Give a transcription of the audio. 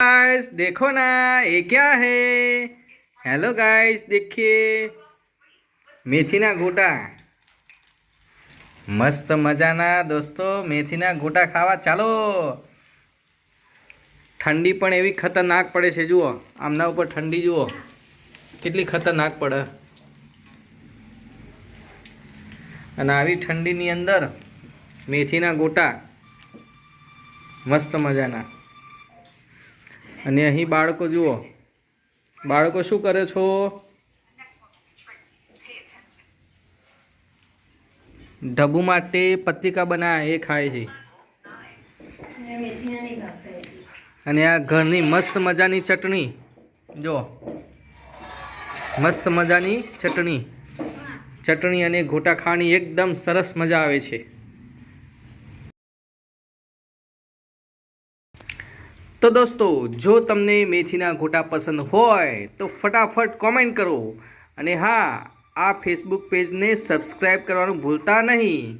Guys देखो ना ये क्या है हेलो गाइस देखिए મેથીના ગોટા મસ્ત મજાના દોસ્તો મેથીના ગોટા ખાવા ચાલો ઠંડી પણ એવી ખતરનાક પડે છે જુઓ આમના ઉપર ઠંડી જુઓ કેટલી ખતરનાક પડે અને આવી ઠંડીની અંદર મેથીના ગોટા મસ્ત મજાના અને અહીં બાળકો જુઓ. બાળકો શું કરે છો? ઢબુ માટે પત્રિકા બનાવે, એ ખાય છે. અને આ ઘરની મસ્ત મજાની ચટણી. જો મસ્ત મજાની ચટણી. ચટણી અને ગોટા ખાવાની એકદમ સરસ મજા આવે છે. તો દોસ્તો, જો તમને મેથીના ગોટા પસંદ હોય, તો ફટાફટ કોમેન્ટ કરો. અને હા, આ ફેસબુક પેજને સબસ્ક્રાઈબ કરવાનું ભૂલતા નહીં.